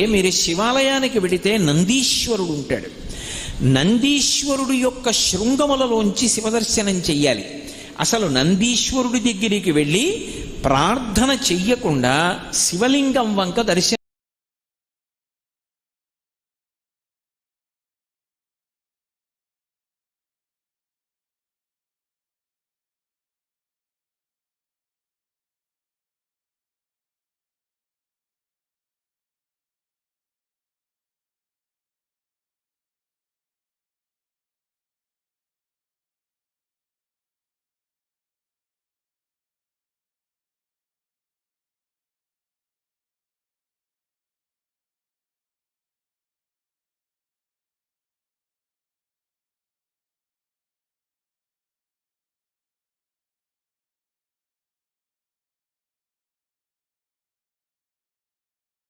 అంటే మీరు శివాలయానికి వెడితే నందీశ్వరుడు ఉంటాడు. నందీశ్వరుడు యొక్క శృంగములలోంచి శివదర్శనం చెయ్యాలి. అసలు నందీశ్వరుడి దగ్గరికి వెళ్ళి ప్రార్థన చెయ్యకుండా శివలింగం వంక దర్శనం